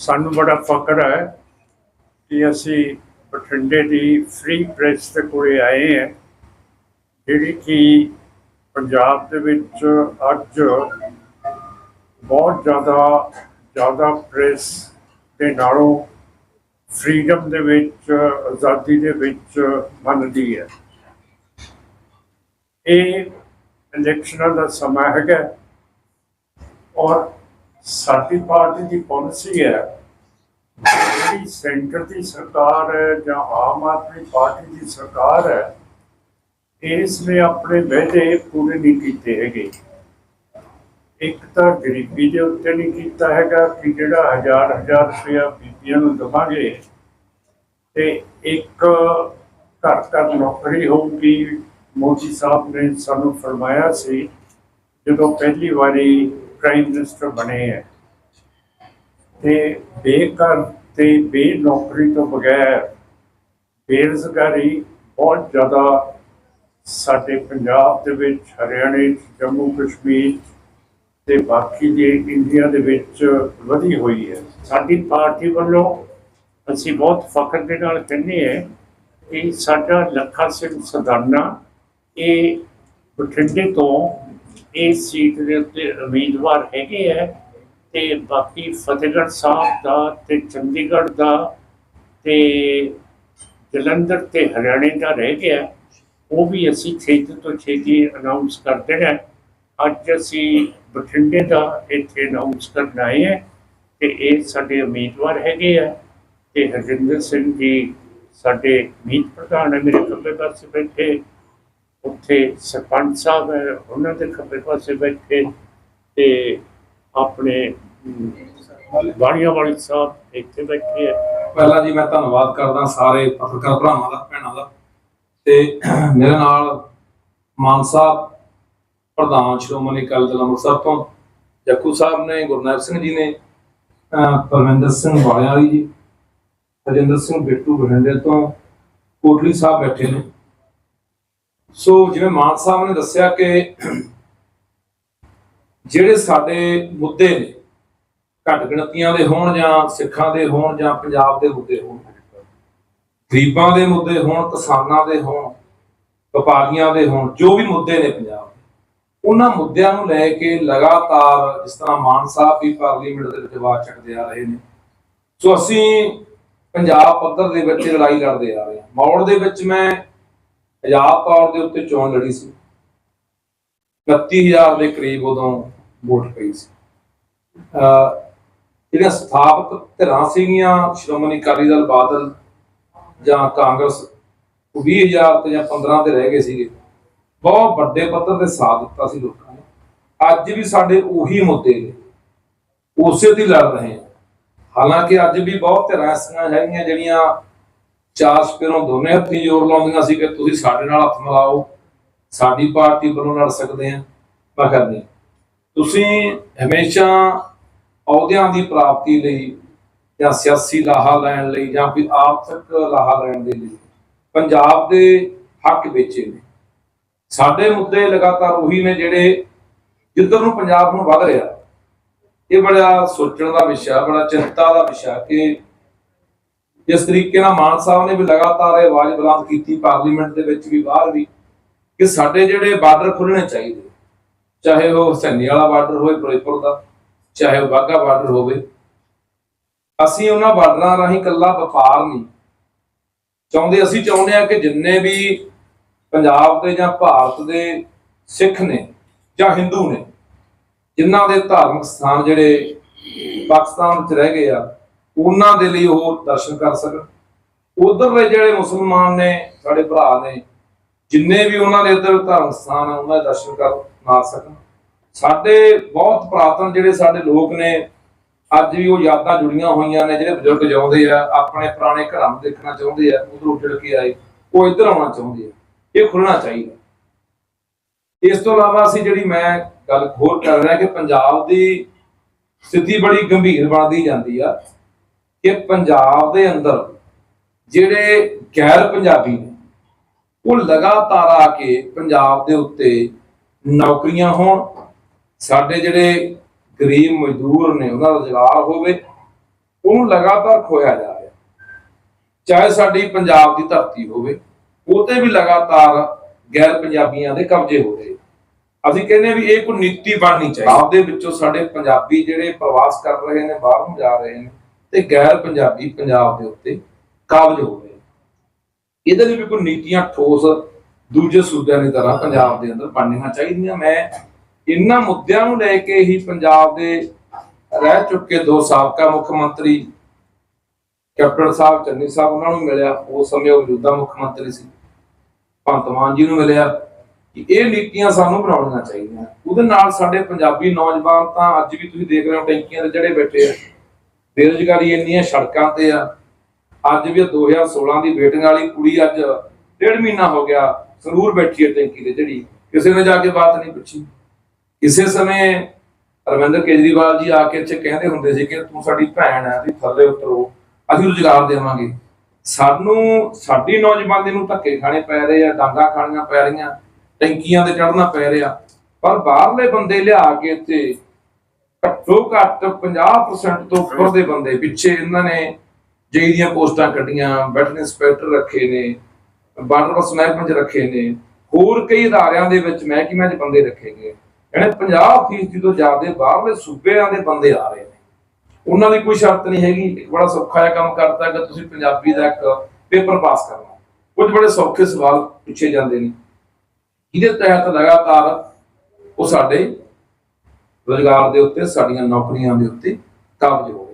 ਸਾਨੂੰ ਬੜਾ ਫਖਰ ਹੈ ਕਿ ਅਸੀਂ ਬਠਿੰਡੇ ਦੀ ਫ੍ਰੀ ਪ੍ਰੈਸ ਦੇ ਕੋਲੇ ਆਏ ਹਾਂ, ਜਿਹੜੀ ਕਿ ਪੰਜਾਬ ਦੇ ਵਿੱਚ ਅੱਜ ਬਹੁਤ ਜ਼ਿਆਦਾ ਜ਼ਿਆਦਾ ਪ੍ਰੈਸ ਦੇ ਨਾਲੋਂ ਫ੍ਰੀडम ਦੇ ਵਿੱਚ, ਆਜ਼ਾਦੀ ਦੇ ਵਿੱਚ ਮੰਨਦੀ ਹੈ। ਇਹ ਇਲੈਕਸ਼ਨਾਂ ਦਾ ਸਮਾਂ ਹੈਗਾ ਔਰ ਸਾਡੀ ਪਾਰਟੀ ਦੀ ਪਾਲਿਸੀ ਹੈ ਜਿਹੜੀ ਸੈਂਟਰ ਦੀ ਸਰਕਾਰ ਹੈ ਜਾਂ ਆਮ ਆਦਮੀ ਪਾਰਟੀ ਦੀ ਸਰਕਾਰ ਹੈ ਇਸ ਨੇ ਆਪਣੇ ਵਾਅਦੇ ਪੂਰੇ ਨਹੀਂ ਕੀਤੇ ਹੈਗੇ। ਇੱਕ ਤਾਂ ਗਰੀਬੀ ਦੇ ਉੱਤੇ ਨਹੀਂ ਕੀਤਾ ਹੈਗਾ ਕਿ ਜਿਹੜਾ ਹਜ਼ਾਰ ਹਜ਼ਾਰ ਰੁਪਇਆ ਬੀਬੀਆਂ ਨੂੰ ਦਵਾਂਗੇ ਤੇ ਇੱਕ ਘਰ ਘਰ ਨੌਕਰੀ ਹੋਊਗੀ। ਮੋਦੀ ਸਾਹਿਬ ਨੇ ਸਾਨੂੰ ਫਰਮਾਇਆ ਸੀ, ਜਦੋਂ ਪਹਿਲੀ ਵਾਰੀ ਪ੍ਰਾਈਮ ਮਿਨਿਸਟਰ ਬਣੇ ਹੈ। ਤੇ ਬੇਘਰ ਤੇ ਬੇਨੌਕਰੀ ਤੋਂ ਬਗੈਰ ਬੇਰੁਜ਼ਗਾਰੀ ਬਹੁਤ ਜ਼ਿਆਦਾ ਸਾਡੇ ਪੰਜਾਬ ਦੇ ਵਿੱਚ ਹਰਿਆਣੇ 'ਚ, ਜੰਮੂ ਕਸ਼ਮੀਰ 'ਚ ਤੇ ਬਾਕੀ ਦੇ ਇੰਡੀਆ ਦੇ ਵਿੱਚ ਵਧੀ ਹੋਈ ਹੈ। ਸਾਡੀ ਪਾਰਟੀ ਵੱਲੋਂ ਅਸੀਂ ਬਹੁਤ ਫਖਰ ਦੇ ਨਾਲ ਕਹਿੰਦੇ ਹਾਂ ਕਿ ਸਾਡਾ ਲੱਖਾ ਸਿੰਘ ਸਦਾਨਾ ਇਹ ਬਠਿੰਡੇ ਤੋਂ ਇਸ ਸੀਟ ਦੇ ਉੱਤੇ ਉਮੀਦਵਾਰ ਹੈਗੇ ਹੈ ਤੇ ਬਾਕੀ ਫਤਿਹਗੜ੍ਹ ਸਾਹਿਬ ਦਾ ਤੇ ਚੰਡੀਗੜ੍ਹ ਦਾ ਤੇ ਜਲੰਧਰ ਤੇ ਹਰਿਆਣੇ ਦਾ ਰਹਿ ਗਿਆ। ਉਹ ਵੀ ਅਸੀਂ ਛੇਤੀ ਤੋਂ ਛੇਤੀ ਅਨਾਉਂਸ ਕਰ ਦੇਣਾ। ਅੱਜ ਅਸੀਂ ਬਠਿੰਡੇ ਦਾ ਇੱਥੇ ਅਨਾਉਂਸ ਕਰਨ ਆਏ ਹਾਂ ਤੇ ਇਹ ਸਾਡੇ ਉਮੀਦਵਾਰ ਹੈਗੇ ਆ ਤੇ ਹਰਜਿੰਦਰ ਸਿੰਘ ਜੀ ਸਾਡੇ ਮੀਤ ਪ੍ਰਧਾਨ ਹੈ ਮੇਰੇ ਖੱਬੇ ਪਾਸੇ ਬੈਠੇ। ਉੱਥੇ ਸਰਪੰਚ ਸਾਹਿਬ ਹੈ, ਉਹਨਾਂ ਦੇ ਖੱਬੇ ਪਾਸੇ ਬੈਠੇ ਤੇ ਆਪਣੇ ਬਾਣੀਆਂ ਵਾਲੀ ਸਾਹਿਬ ਇੱਥੇ ਬੈਠੇ ਹੈ। ਪਹਿਲਾਂ ਜੀ ਮੈਂ ਧੰਨਵਾਦ ਕਰਦਾ ਸਾਰੇ ਪੱਤਰਕਾਰ ਭਰਾਵਾਂ ਦਾ, ਭੈਣਾਂ ਦਾ। ਤੇ ਮੇਰੇ ਨਾਲ ਮਾਨਸਾ ਪ੍ਰਧਾਨ ਸ਼੍ਰੋਮਣੀ ਅਕਾਲੀ ਦਲ ਅੰਮ੍ਰਿਤਸਰ ਤੋਂ ਜੱਕੂ ਸਾਹਿਬ ਨੇ ਗੁਰਨਾਇਬ ਸਿੰਘ ਜੀ ਨੇ ਪਰਮਿੰਦਰ ਸਿੰਘ ਵਾਲਿਆਲੀ ਜੀ, ਰਜਿੰਦਰ ਸਿੰਘ ਬਿੱਟੂ ਬਠਿੰਡੇ ਤੋਂ ਕੋਟਲੀ ਸਾਹਿਬ ਬੈਠੇ ਨੇ। ਸੋ ਜਿਵੇਂ ਮਾਨ ਸਾਹਿਬ ਨੇ ਦੱਸਿਆ ਕਿ ਜਿਹੜੇ ਸਾਡੇ ਮੁੱਦੇ ਨੇ, ਘੱਟ ਗਿਣਤੀਆਂ ਦੇ ਹੋਣ ਜਾਂ ਸਿੱਖਾਂ ਦੇ ਹੋਣ ਜਾਂ ਪੰਜਾਬ ਦੇ ਮੁੱਦੇ ਹੋਣ, ਗਰੀਬਾਂ ਦੇ ਮੁੱਦੇ ਹੋਣ, ਕਿਸਾਨਾਂ ਦੇ ਹੋਣ, ਵਪਾਰੀਆਂ ਦੇ ਹੋਣ, ਜੋ ਵੀ ਮੁੱਦੇ ਨੇ ਪੰਜਾਬ ਦੇ, ਉਹਨਾਂ ਮੁੱਦਿਆਂ ਨੂੰ ਲੈ ਕੇ ਲਗਾਤਾਰ ਜਿਸ ਤਰ੍ਹਾਂ ਮਾਨ ਸਾਹਿਬ ਵੀ ਪਾਰਲੀਮੈਂਟ ਦੇ ਵਿੱਚ ਆਵਾਜ਼ ਚੱਕਦੇ ਆ ਰਹੇ ਨੇ, ਸੋ ਅਸੀਂ ਪੰਜਾਬ ਪੱਧਰ ਦੇ ਵਿੱਚ ਲੜਾਈ ਲੜਦੇ ਆ ਰਹੇ ਹਾਂ। ਮੌੜ ਦੇ ਵਿੱਚ ਮੈਂ ਆਜ਼ਾਦ ਤੌਰ ਦੇ ਉੱਤੇ ਚੋਣ ਲੜੀ ਸੀ। 39000 ਦੇ ਕਰੀਬ ਉਦੋਂ ਵੋਟ ਪਈ ਸੀ। ਜਿਹੜੀਆਂ ਸਥਾਪਿਤ ਧਿਰਾਂ ਸੀਗੀਆਂ, ਸ਼੍ਰੋਮਣੀ ਅਕਾਲੀ ਦਲ, ਬਾਦਲ ਜਾਂ ਕਾਂਗਰਸ, ਉਹ 20000 ਤੇ ਜਾਂ 15 ਤੇ ਰਹਿ ਗਏ ਸੀਗੇ। ਬਹੁਤ ਵੱਡੇ ਪੱਧਰ ਤੇ ਸਾਥ ਦਿੱਤਾ ਸੀ ਲੋਕਾਂ ਨੇ। ਅੱਜ ਵੀ ਸਾਡੇ ਉਹੀ ਮੁੱਦੇ ਨੇ। ਉਸੇ ਦੀ ਲੜ ਰਹੇ ਹਾਂ ਹਾਲਾਂਕਿ ਅੱਜ ਵੀ ਬਹੁਤ ਧਿਰਾਂ ਐਸੀਆਂ ਹੈਗੀਆਂ ਜਿਹੜੀਆਂ ਚਾਰ ਸਪੇਰੋਂ ਦੋਨੇ ਹੱਥੀਂ ਜ਼ੋਰ ਲਾਉਂਦੀਆਂ ਸੀ ਕਿ ਤੁਸੀਂ ਸਾਡੇ ਨਾਲ ਹੱਥ ਮਿਲਾਓ, ਸਾਡੀ ਪਾਰਟੀ ਵੱਲੋਂ ਲੜ ਸਕਦੇ ਆ ਮੈਂ ਕਰਨੀ ਤੁਸੀਂ ਹਮੇਸ਼ਾ ਅਹੁਦਿਆਂ ਦੀ ਪ੍ਰਾਪਤੀ ਲਈ ਜਾਂ ਸਿਆਸੀ ਲਾਹਾ ਲੈਣ ਲਈ ਜਾਂ ਕੋਈ ਆਰਥਿਕ ਲਾਹਾ ਲੈਣ ਦੇ ਲਈ ਪੰਜਾਬ ਦੇ ਹੱਕ ਵੇਚੇ ਨੇ। ਸਾਡੇ ਮੁੱਦੇ ਲਗਾਤਾਰ ਉਹੀ ਨੇ ਜਿਹੜੇ ਜਿੱਧਰ ਨੂੰ ਪੰਜਾਬ ਨੂੰ ਵੱਧ ਰਿਹਾ। ਇਹ ਬੜਾ ਸੋਚਣ ਦਾ ਵਿਸ਼ਾ, ਬੜਾ ਚਿੰਤਾ ਦਾ ਵਿਸ਼ਾ ਕਿ ਜਿਸ ਤਰੀਕੇ ਨਾਲ ਮਾਨ ਸਾਹਿਬ ਨੇ ਵੀ ਲਗਾਤਾਰ ਇਹ ਆਵਾਜ਼ ਬੁਲੰਦ ਕੀਤੀ ਪਾਰਲੀਮੈਂਟ ਦੇ ਵਿੱਚ ਵੀ ਬਾਹਰ ਵੀ, ਕਿ ਸਾਡੇ ਜਿਹੜੇ ਬਾਰਡਰ ਖੁੱਲਣੇ ਚਾਹੀਦੇ ਚਾਹੇ ਉਹ ਹੁਸੈਨੀ ਵਾਲਾ ਬਾਰਡਰ ਹੋਵੇ, ਫਿਰੋਜ਼ਪੁਰ ਦਾ, ਚਾਹੇ ਉਹ ਬਾਘਾ ਬਾਰਡਰ ਹੋਵੇ। ਅਸੀਂ ਉਹਨਾਂ ਬਾਰਡਰਾਂ ਰਾਹੀਂ ਕੱਲਾ ਵਪਾਰ ਨਹੀਂ। ਚਾਹੁੰਦੇ, ਅਸੀਂ ਚਾਹੁੰਦੇ ਆ ਕਿ ਜਿੰਨੇ ਵੀ ਪੰਜਾਬ ਦੇ ਜਾਂ ਭਾਰਤ ਦੇ ਸਿੱਖ ਨੇ ਜਾਂ ਹਿੰਦੂ ਨੇ, ਜਿਨ੍ਹਾਂ ਦੇ ਧਾਰਮਿਕ ਸਥਾਨ ਜਿਹੜੇ ਪਾਕਿਸਤਾਨ ਵਿੱਚ ਰਹਿ ਗਏ ਆ ਉਹਨਾਂ ਦੇ ਲਈ ਉਹ ਦਰਸ਼ਨ ਕਰ ਸਕਣ। ਉਧਰਲੇ ਜਿਹੜੇ ਮੁਸਲਮਾਨ ਨੇ, ਸਾਡੇ ਭਰਾ ਨੇ, ਜਿੰਨੇ ਵੀ ਉਹਨਾਂ ਦੇ ਇੱਧਰ ਧਰਮ ਸਥਾਨ ਆ, ਉਹਨਾਂ ਦੇ ਦਰਸ਼ਨ ਕਰ ਨਾ ਸਕਣ। ਸਾਡੇ ਬਹੁਤ ਪ੍ਰਾਤਨ ਜਿਹੜੇ ਸਾਡੇ ਲੋਕ ਨੇ, ਅੱਜ ਵੀ ਉਹ ਯਾਦਾਂ ਜੁੜੀਆਂ ਹੋਈਆਂ ਨੇ, ਜਿਹੜੇ ਬਜ਼ੁਰਗ ਜਾਉਂਦੇ ਆ, ਆਪਣੇ ਪੁਰਾਣੇ ਘਰਾਂ ਨੂੰ ਦੇਖਣਾ ਚਾਹੁੰਦੇ ਆ, ਉਧਰ ਉੱਜੜ ਕੇ ਆਏ, ਉਹ ਇੱਧਰ ਆਉਣਾ ਚਾਹੁੰਦੇ ਆ। ਇਹ ਖੁੱਲਣਾ ਚਾਹੀਦਾ। ਇਸ ਤੋਂ ਇਲਾਵਾ ਅਸੀਂ ਜਿਹੜੀ ਮੈਂ ਗੱਲ ਹੋਰ ਕਰ ਰਿਹਾ ਕਿ ਪੰਜਾਬ ਦੀ ਸਥਿਤੀ ਬੜੀ ਗੰਭੀਰ ਬਣਦੀ ਜਾਂਦੀ ਆ। ਕਿ ਪੰਜਾਬ ਦੇ ਅੰਦਰ ਜਿਹੜੇ ਗੈਰ ਪੰਜਾਬੀ ਨੇ ਉਹ ਲਗਾਤਾਰ ਆ ਕੇ ਪੰਜਾਬ ਦੇ ਉੱਤੇ ਨੌਕਰੀਆਂ ਹੋਣ ਸਾਡੇ ਜਿਹੜੇ ਗਰੀਬ ਮਜ਼ਦੂਰ ਨੇ ਉਹਨਾਂ ਦਾ ਰੁਜ਼ਗਾਰ ਹੋਵੇ ਉਹਨੂੰ ਲਗਾਤਾਰ ਖੋਇਆ ਜਾ ਰਿਹਾ। ਚਾਹੇ ਸਾਡੀ ਪੰਜਾਬ ਦੀ ਧਰਤੀ ਹੋਵੇ ਉਹ ਤੇ ਵੀ ਲਗਾਤਾਰ ਗੈਰ ਪੰਜਾਬੀਆਂ ਦੇ ਕਬਜ਼ੇ ਹੋ ਰਹੇ। ਅਸੀਂ ਕਹਿੰਦੇ ਵੀ ਇਹ ਕੋਈ ਨੀਤੀ ਬਣਨੀ ਚਾਹੀਦੀ। ਆਪਦੇ ਵਿੱਚੋਂ ਸਾਡੇ ਪੰਜਾਬੀ ਜਿਹੜੇ ਪ੍ਰਵਾਸ ਕਰ ਰਹੇ ਨੇ ਬਾਹਰ ਨੂੰ ਜਾ ਰਹੇ ਨੇ ਤੇ ਗੈਰ ਪੰਜਾਬੀ ਪੰਜਾਬ ਦੇ ਉੱਤੇ ਕਾਬਜ ਹੋ ਗਏ। ਇਹਦੇ ਲਈ ਵੀ ਕੋਈ ਨੀਤੀਆਂ ਠੋਸ ਦੂਜੇ ਸੂਬਿਆਂ ਦੀ ਤਰ੍ਹਾਂ ਪੰਜਾਬ ਦੇ ਅੰਦਰ ਬਣਨੀਆਂ ਚਾਹੀਦੀਆਂ। ਮੈਂ ਇਹਨਾਂ ਮੁੱਦਿਆਂ ਨੂੰ ਲੈ ਕੇ ਹੀ ਪੰਜਾਬ ਦੇ ਰਹਿ ਚੁੱਕੇ ਦੋ ਸਾਬਕਾ ਮੁੱਖ ਮੰਤਰੀ ਕੈਪਟਨ ਸਾਹਿਬ ਚੰਨੀ ਸਾਹਿਬ ਉਹਨਾਂ ਨੂੰ ਮਿਲਿਆ। ਉਸ ਸਮੇਂ ਉਹ ਮੌਜੂਦਾ ਮੁੱਖ ਮੰਤਰੀ ਸੀ। ਭਗਵੰਤ ਮਾਨ ਜੀ ਨੂੰ ਮਿਲਿਆ ਕਿ ਇਹ ਨੀਤੀਆਂ ਸਾਨੂੰ ਬਣਾਉਣੀਆਂ ਚਾਹੀਦੀਆਂ। ਉਹਦੇ ਨਾਲ ਸਾਡੇ ਪੰਜਾਬੀ ਨੌਜਵਾਨ ਤਾਂ ਅੱਜ ਵੀ ਤੁਸੀਂ ਦੇਖ ਰਹੇ ਹੋ ਟੈਂਕੀਆਂ ਦੇ ਜਿਹੜੇ ਬੈਠੇ ਆ। ਬੇਰੁਜ਼ਗਾਰੀ ਇੰਨੀਆਂ ਸੜਕਾਂ ਤੇ ਆ। ਅੱਜ ਵੀ 2016 ਦੀ ਵੇਟਿੰਗ ਵਾਲੀ ਕੁੜੀ ਅੱਜ ਡੇਢ ਮਹੀਨਾ ਹੋ ਗਿਆ ਸਰੂਰ ਬੈਠੀ ਹੈ ਟੈਂਕੀ ਤੇ ਜਿਹੜੀ। ਕਿਸੇ ਨੇ ਜਾ ਕੇ ਬਾਤ ਨਹੀਂ ਪੁੱਛੀ। ਕਿਸੇ ਸਮੇਂ ਅਰਵਿੰਦਰ ਕੇਜਰੀਵਾਲ ਜੀ ਆ ਕੇ ਇੱਥੇ ਕਹਿੰਦੇ ਹੁੰਦੇ ਸੀ ਕਿ ਤੂੰ ਸਾਡੀ ਭੈਣ ਹੈ, ਵੀ ਥੱਲੇ ਉਤਰੋ, ਅਸੀਂ ਰੁਜ਼ਗਾਰ ਦੇਵਾਂਗੇ। ਸਾਨੂੰ, ਸਾਡੀ ਨੌਜਵਾਨੀ ਨੂੰ ਧੱਕੇ ਖਾਣੇ ਪੈ ਰਹੇ ਆ, ਡਾਂਗਾ ਖਾਣੀਆਂ ਪੈ ਰਹੀਆਂ, ਟੈਂਕੀਆਂ ਤੇ ਚੜਨਾ ਪੈ ਰਿਹਾ। ਪਰ ਬਾਹਰਲੇ ਬੰਦੇ ਲਿਆ ਕੇ ਇੱਥੇ ਘੱਟੋ ਘੱਟ 50% ਤੋਂ ਉੱਪਰ ਦੇ ਬੰਦੇ ਪਿੱਛੇ ਇਹਨਾਂ ਨੇ ਜੇਈ ਦੀਆਂ ਪੋਸਟਾਂ ਕੱਢੀਆਂ ਬੈਟਨ ਇੰਸਪੈਕਟਰ ਰੱਖੇ ਨੇ, ਬਾਰਡਰ ਪਾਸ ਰੱਖੇ ਨੇ, ਹੋਰ ਕਈ ਅਦਾਰਿਆਂ ਦੇ ਵਿੱਚ ਮਹਿਕਮਿਆਂ 'ਚ ਬੰਦੇ ਰੱਖੇ ਗਏ। ਇਹਨੇ 50% ਤੋਂ ਜ਼ਿਆਦਾ ਬਾਹਰਲੇ ਸੂਬਿਆਂ ਦੇ ਬੰਦੇ ਆ ਰਹੇ ਨੇ। ਉਹਨਾਂ ਦੀ ਕੋਈ ਸ਼ਰਤ ਨਹੀਂ ਹੈਗੀ ਬੜਾ ਸੌਖਾ ਜਿਹਾ ਕੰਮ ਕਰਤਾ ਕਿ ਤੁਸੀਂ ਪੰਜਾਬੀ ਦਾ ਇੱਕ ਪੇਪਰ ਪਾਸ ਕਰਨਾ। ਕੁਝ ਬੜੇ ਸੌਖੇ ਸਵਾਲ ਪੁੱਛੇ ਜਾਂਦੇ ਨੇ। ਇਹਦੇ ਤਹਿਤ ਲਗਾਤਾਰ ਉਹ ਸਾਡੇ ਰੁਜ਼ਗਾਰ ਦੇ ਉੱਤੇ ਸਾਡੀਆਂ ਨੌਕਰੀਆਂ ਦੇ ਉੱਤੇ ਕਾਬਜ ਹੋ